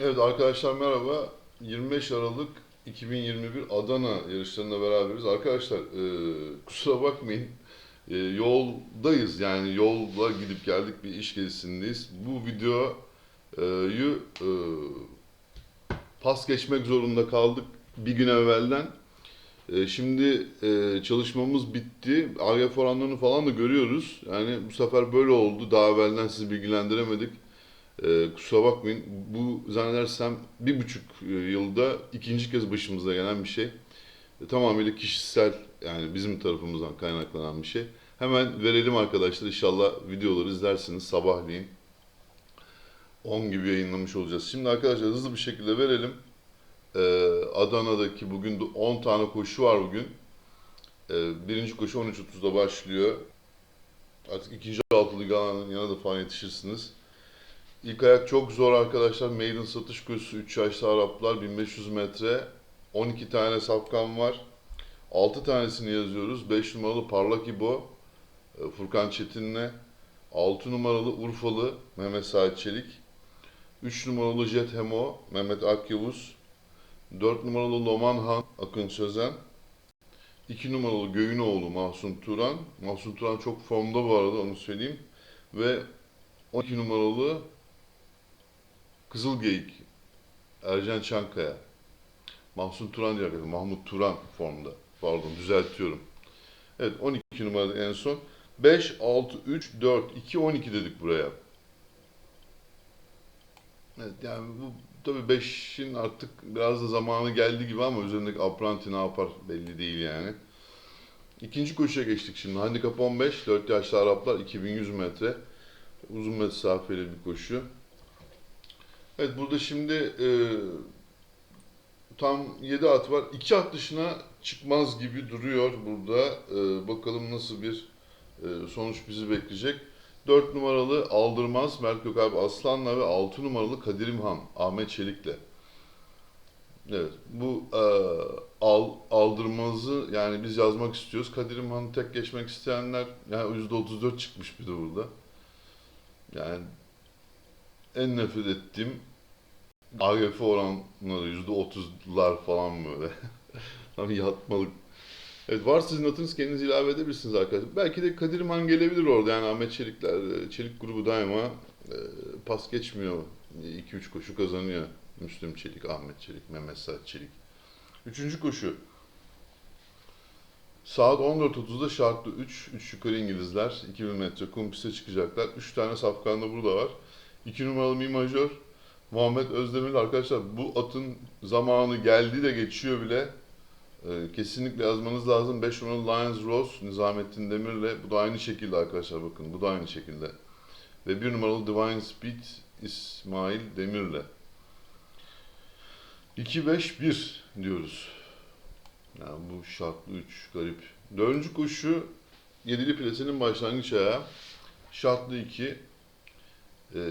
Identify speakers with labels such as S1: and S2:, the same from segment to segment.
S1: Evet arkadaşlar merhaba. 25 Aralık 2021 Adana yarışlarında beraberiz. Arkadaşlar e, kusura bakmayın. E, yoldayız yani yolla gidip geldik bir iş gezisindeyiz. Bu videoyu e, pas geçmek zorunda kaldık bir gün evvelden. E, şimdi e, çalışmamız bitti. AGF oranlarını falan da görüyoruz. Yani bu sefer böyle oldu. Daha evvelden sizi bilgilendiremedik. Ee, kusura bakmayın. Bu zannedersem bir buçuk e, yılda ikinci kez başımıza gelen bir şey. E, tamamıyla kişisel yani bizim tarafımızdan kaynaklanan bir şey. Hemen verelim arkadaşlar. İnşallah videoları izlersiniz sabahleyin. 10 gibi yayınlamış olacağız. Şimdi arkadaşlar hızlı bir şekilde verelim. Ee, Adana'daki bugün de 10 tane koşu var bugün. Ee, birinci koşu 13.30'da başlıyor. Artık ikinci altılı galanın yanına da falan yetişirsiniz. İlk ayak çok zor arkadaşlar. Maiden satış koşusu 3 yaşlı Araplar 1500 metre. 12 tane safkan var. 6 tanesini yazıyoruz. 5 numaralı Parlak İbo e, Furkan Çetin'le. 6 numaralı Urfalı Mehmet Saat Çelik. 3 numaralı Jet Hemo Mehmet Akyavuz. 4 numaralı Loman Han Akın Sözen. 2 numaralı Göğünoğlu Mahsun Turan. Mahsun Turan çok formda bu arada onu söyleyeyim. Ve 12 numaralı Kızılgeyik, Ercan Çankaya, Mahsun Turan diye arkadaşlar, Mahmut Turan formda. Pardon düzeltiyorum. Evet 12 numarada en son. 5, 6, 3, 4, 2, 12 dedik buraya. Evet yani bu tabii 5'in artık biraz da zamanı geldi gibi ama üzerindeki apranti ne yapar belli değil yani. İkinci koşuya geçtik şimdi. Handikap 15, 4 yaşlı Araplar 2100 metre. Uzun mesafeli bir koşu. Evet burada şimdi e, tam 7 at var. 2 at dışına çıkmaz gibi duruyor burada. E, bakalım nasıl bir e, sonuç bizi bekleyecek. 4 numaralı Aldırmaz Mert Gökalp Aslan'la ve 6 numaralı Kadir İmhan Ahmet Çelik'le. Evet bu e, al, Aldırmaz'ı yani biz yazmak istiyoruz. Kadir İmhan'ı tek geçmek isteyenler yani %34 çıkmış bir de burada. Yani en nefret ettiğim AGF oranları yüzde otuzlar falan böyle. Tam yatmalık. Evet var sizin atınız kendiniz ilave edebilirsiniz arkadaşlar. Belki de Kadir İmhan gelebilir orada yani Ahmet Çelikler, Çelik grubu daima e, pas geçmiyor. 2-3 koşu kazanıyor. Müslüm Çelik, Ahmet Çelik, Mehmet Saat Çelik. Üçüncü koşu. Saat 14.30'da şartlı 3, 3 yukarı İngilizler, 2000 metre kum çıkacaklar. 3 tane safkan da burada var. 2 numaralı Mi Majör, Muhammed Özdemir arkadaşlar bu atın zamanı geldi de geçiyor bile. Ee, kesinlikle yazmanız lazım. 5 numaralı Lions Rose, Nizamettin Demir'le. Bu da aynı şekilde arkadaşlar bakın. Bu da aynı şekilde. Ve 1 numaralı Divine Speed, İsmail Demir'le. 2-5-1 diyoruz. Yani bu şartlı 3 garip. Dördüncü koşu yedili plesinin başlangıç ayağı. Şartlı 2.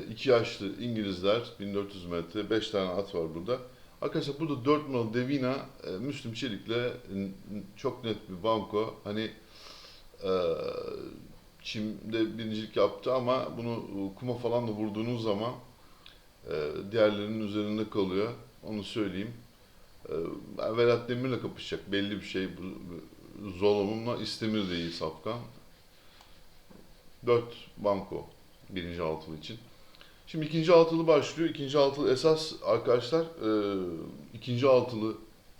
S1: 2 yaşlı İngilizler 1400 metre 5 tane at var burada. Arkadaşlar burada 4 numaralı Devina e, Müslüm Çelik'le e, çok net bir banko. Hani e, çimde birincilik yaptı ama bunu kuma falan da vurduğunuz zaman e, diğerlerinin üzerinde kalıyor. Onu söyleyeyim. E, Velat Demir'le kapışacak belli bir şey. Zolom'unla İstemir de iyi safkan. 4 banko birinci altılı için. Şimdi ikinci altılı başlıyor. İkinci altılı esas arkadaşlar e, ikinci altılı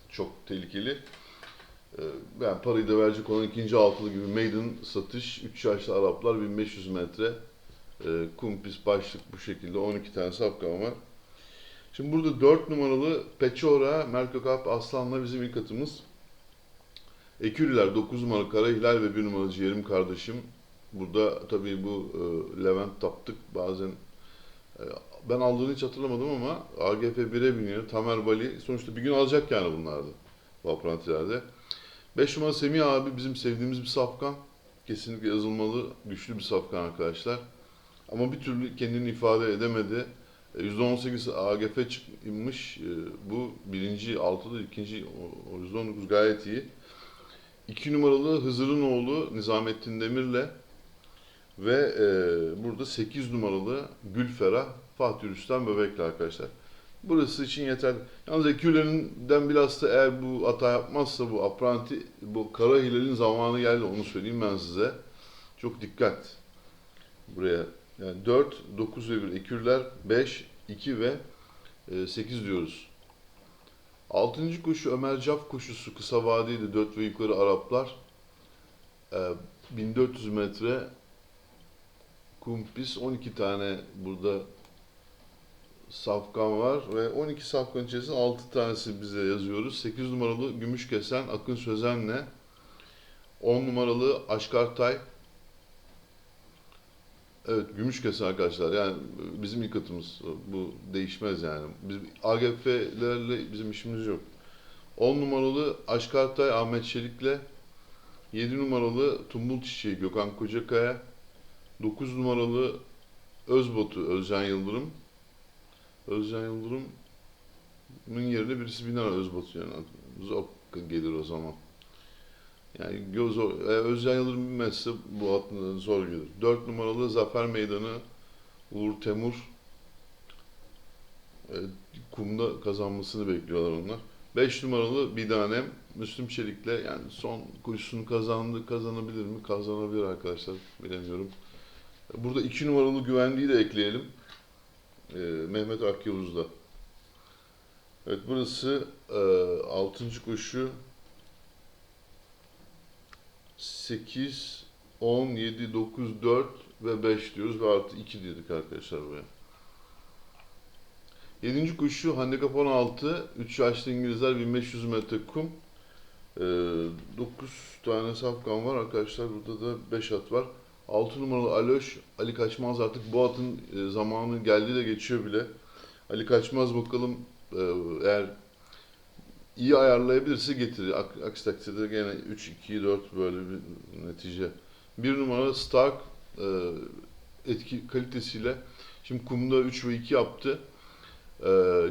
S1: çok tehlikeli. E, yani parayı da verecek olan ikinci altılı gibi maiden satış 3 yaşlı Araplar 1500 metre e, kumpis başlık bu şekilde 12 tane safkan var. Şimdi burada 4 numaralı Peçora, Merkokap Aslan'la bizim ilk atımız. Eküriler 9 numaralı Kara Hilal ve 1 numaralı Ciğerim Kardeşim. Burada tabii bu e, Levent taptık bazen ben aldığını hiç hatırlamadım ama AGF 1'e biniyor. Tamer Bali sonuçta bir gün alacak yani bunlarda bu aprantilerde. 5 numaralı Semih abi bizim sevdiğimiz bir safkan. Kesinlikle yazılmalı, güçlü bir safkan arkadaşlar. Ama bir türlü kendini ifade edemedi. E, %18 AGF çıkmış. E, Bu birinci altıda, ikinci o- o %19 gayet iyi. 2 numaralı Hızır'ın oğlu Nizamettin Demir'le ve e, burada 8 numaralı Gülferah Fatih Rüstem Böbek'le arkadaşlar. Burası için yeterli. Yalnız ekürlerinden bilhassa eğer bu hata yapmazsa bu apranti, bu kara hilalin zamanı geldi onu söyleyeyim ben size. Çok dikkat buraya. Yani 4, 9 ve 1 ekürler, 5, 2 ve e, 8 diyoruz. Altıncı koşu Ömer Cap koşusu kısa vadeydi 4 ve yukarı Araplar. E, 1400 metre kumpis 12 tane burada safkan var ve 12 safkan içerisinde 6 tanesi bize yazıyoruz. 8 numaralı Gümüş Kesen Akın Sözen'le 10 numaralı Aşkartay Evet Gümüş Kesen arkadaşlar yani bizim ilk atımız bu değişmez yani. Biz AGF'lerle bizim işimiz yok. 10 numaralı Aşkartay Ahmet Çelik'le 7 numaralı Tumbul Çiçeği Gökhan Kocakaya 9 numaralı Özbotu Özcan Yıldırım Özcan Yıldırım'ın yerine birisi biner Özbotu yani. Zor gelir o zaman. Yani göz. E, Özcan Yıldırım binmezse bu at zor gelir. 4 numaralı Zafer Meydanı Uğur Temur e, kumda kazanmasını bekliyorlar onlar. 5 numaralı Bidanem Müslüm Çelik'le yani son koşusunu kazandı. Kazanabilir mi? Kazanabilir arkadaşlar. Bilemiyorum. Burada 2 numaralı güvenliği de ekleyelim. E, Mehmet Akyavuz'da. Evet burası e, 6. koşu 8, 10, 7, 9, 4 ve 5 diyoruz ve artı 2 dedik arkadaşlar buraya. 7. koşu handikap 16, 3 yaşlı İngilizler 1500 metre kum. Ee, 9 tane safkan var arkadaşlar. Burada da 5 at var. 6 numaralı Aloş, Ali Kaçmaz artık bu atın e, zamanı geldi de geçiyor bile. Ali Kaçmaz bakalım e, eğer iyi ayarlayabilirse getirir. Ak- Aksi takdirde gene 3, 2, 4 böyle bir netice. Bir numara Stark e, etki kalitesiyle şimdi kumda 3 ve 2 yaptı.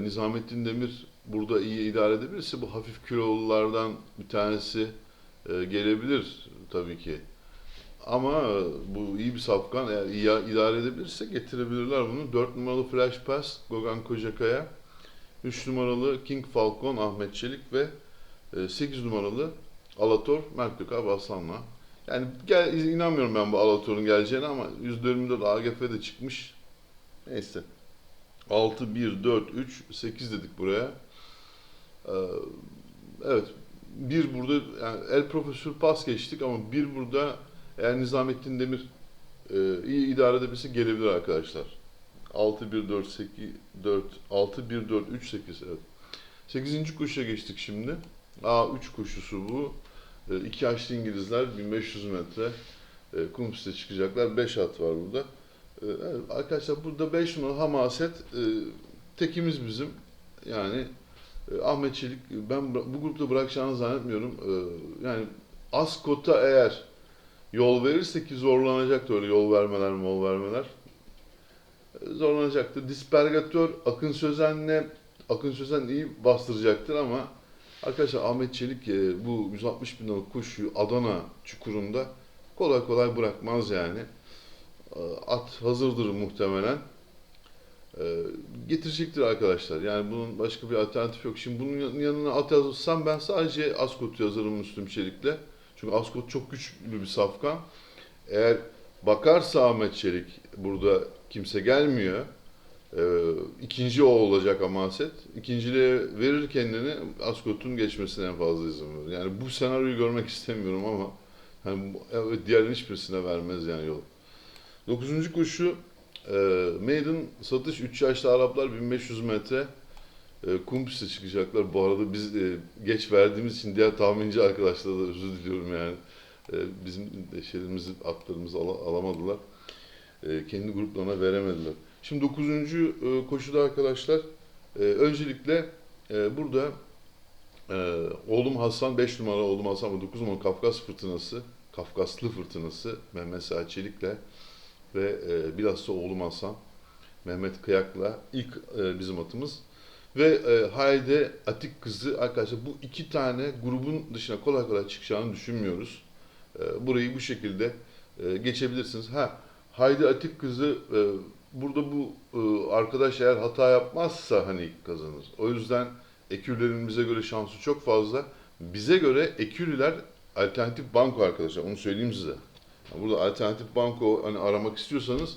S1: Nizamettin Demir burada iyi idare edebilirse bu hafif kilolulardan bir tanesi gelebilir tabii ki. Ama e, bu iyi bir safkan eğer iyi idare edebilirse getirebilirler bunu. 4 numaralı Flash Pass Gogan Kocakaya. 3 numaralı King Falcon Ahmet Çelik ve 8 numaralı Alator Mert Gökal Aslan'la. Yani gel, inanmıyorum ben bu Alator'un geleceğine ama %24 AGF'de çıkmış. Neyse. 6, 1, 4, 3, 8 dedik buraya. Ee, evet. Bir burada yani El Profesör pas geçtik ama bir burada eğer Nizamettin Demir e, iyi idare edebilirse gelebilir arkadaşlar. 6 1 4 8 4 6 1 4 3 8 evet. 8. koşuya geçtik şimdi. A3 koşusu bu. 2 yaşlı İngilizler 1500 metre e, kum piste çıkacaklar. 5 at var burada. E, arkadaşlar burada 5 numaralı Hamaset e, tekimiz bizim. Yani e, Ahmet Çelik ben bu grupta bırakacağını zannetmiyorum. E, yani Ascot'a eğer yol verirse ki zorlanacak öyle yol vermeler mol vermeler zorlanacaktır. Dispergatör Akın Sözen'le Akın Sözen iyi bastıracaktır ama arkadaşlar Ahmet Çelik e, bu 160 bin liralık koşuyu Adana çukurunda kolay kolay bırakmaz yani. E, At hazırdır muhtemelen. E, Getirecektir arkadaşlar. Yani bunun başka bir alternatif yok. Şimdi bunun yan- yanına at yazsam ben sadece Ascot yazarım Müslüm Çelik'le. Çünkü Ascot çok güçlü bir safkan. Eğer bakarsa Ahmet Çelik burada kimse gelmiyor. Ee, ikinci o olacak Amaset. İkinciliğe verir kendini Ascot'un geçmesine en fazla izin verir. Yani bu senaryoyu görmek istemiyorum ama bu- evet, diğerlerin hiçbirisine vermez yani yol. Dokuzuncu koşu e, Maiden satış 3 yaşlı Araplar 1500 metre e, kum piste çıkacaklar. Bu arada biz e, geç verdiğimiz için diğer tahminci arkadaşlara da özür diliyorum yani. E, bizim şeylerimizi, atlarımızı ala- alamadılar. E, kendi gruplarına veremediler. Şimdi 9. e, koşuda arkadaşlar e, öncelikle e, burada e, oğlum Hasan 5 numara oğlum Hasan ve 9 numara Kafkas fırtınası Kafkaslı fırtınası Mehmet Saat Çelik'le ve e, bilhassa oğlum Hasan Mehmet Kıyak'la ilk e, bizim atımız ve e, Hayde Atik kızı arkadaşlar bu iki tane grubun dışına kolay kolay çıkacağını düşünmüyoruz. E, burayı bu şekilde e, geçebilirsiniz. Ha Haydi Atik kızı e, burada bu e, arkadaş eğer hata yapmazsa hani kazanır. O yüzden ekürlerin bize göre şansı çok fazla. Bize göre ekürüler alternatif banko arkadaşlar. Onu söyleyeyim size. Burada alternatif banko hani aramak istiyorsanız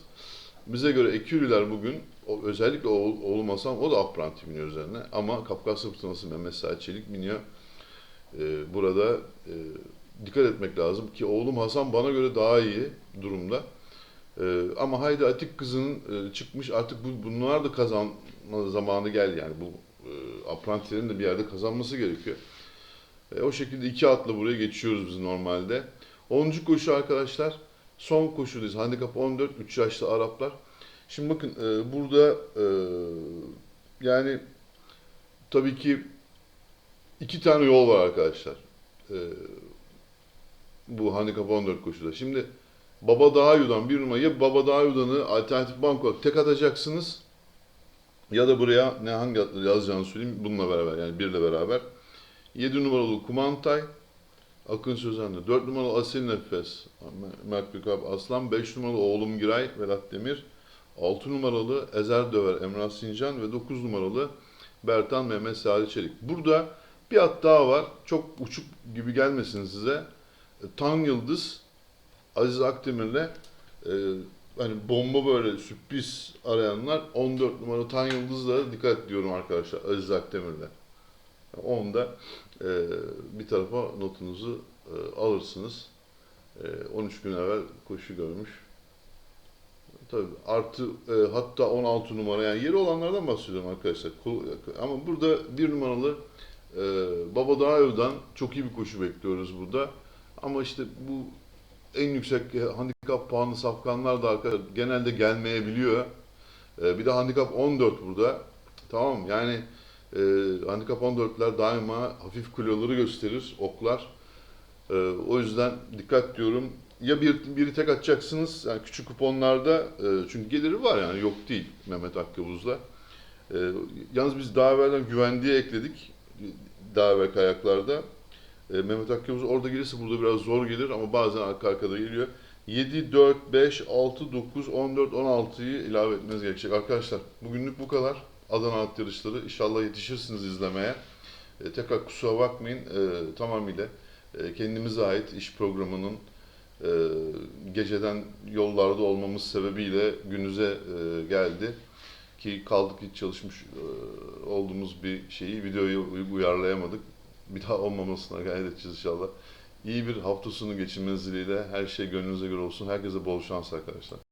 S1: bize göre ekürüler bugün o, özellikle oğul, oğlum Hasan o da apranti biniyor üzerine. Ama Kafkasya fırtınası Mehmet Said Çelik biniyor. E, burada e, dikkat etmek lazım ki oğlum Hasan bana göre daha iyi durumda. Ee, ama Haydi Atik kızının e, çıkmış artık bu, bunlar da kazanma zamanı geldi yani bu e, aprantilerin de bir yerde kazanması gerekiyor. E, o şekilde iki atla buraya geçiyoruz biz normalde. 10. koşu arkadaşlar son koşudayız. Handikap 14 3 yaşlı Araplar. Şimdi bakın e, burada e, yani tabii ki iki tane yol var arkadaşlar. E, bu handikap 14 koşuda. Şimdi Baba Dağyu'dan bir numara ya Baba Dağyu'danı alternatif banko tek atacaksınız ya da buraya ne hangi atları yazacağını söyleyeyim bununla beraber yani birle beraber. 7 numaralı Kumantay, Akın Sözen'de. 4 numaralı Asil Nefes, Mert Bükap Aslan. 5 numaralı Oğlum Giray, Velat Demir. 6 numaralı Ezer Döver, Emrah Sincan ve 9 numaralı Bertan Mehmet Salih Çelik. Burada bir at daha var. Çok uçuk gibi gelmesin size. Tan Yıldız, Aziz Akdemir'le e, hani bomba böyle sürpriz arayanlar 14 numara Tan Yıldız'la dikkat ediyorum arkadaşlar Aziz Akdemir'le. Onu da e, bir tarafa notunuzu e, alırsınız. E, 13 gün evvel koşu görmüş. Tabii artı e, hatta 16 numara yani yeri olanlardan bahsediyorum arkadaşlar. Ama burada bir numaralı e, Baba Dağyo'dan çok iyi bir koşu bekliyoruz burada. Ama işte bu en yüksek handikap puanlı safkanlar da arkadaşlar genelde gelmeyebiliyor. E, bir de handikap 14 burada. Tamam yani e, handikap 14'ler daima hafif kiloları gösterir, oklar. E, o yüzden dikkat diyorum. Ya bir, biri tek atacaksınız, yani küçük kuponlarda, e, çünkü geliri var yani yok değil Mehmet Akkavuz'la. E, yalnız biz daha evvelden güvendiği ekledik, daha evvelki ayaklarda. E, Mehmet Akkavuz orada gelirse burada biraz zor gelir ama bazen arka arkada geliyor. 7, 4, 5, 6, 9, 14, 16'yı ilave etmeniz gerekecek. Arkadaşlar bugünlük bu kadar. Adana at yarışları. İnşallah yetişirsiniz izlemeye. E, tekrar kusura bakmayın. E, tamamıyla e, kendimize ait iş programının e, geceden yollarda olmamız sebebiyle günüze e, geldi. Ki kaldık hiç çalışmış e, olduğumuz bir şeyi videoyu uyarlayamadık. Bir daha olmamasına gayret edeceğiz inşallah. İyi bir hafta sonu geçirmeniz dileğiyle her şey gönlünüze göre olsun. Herkese bol şans arkadaşlar.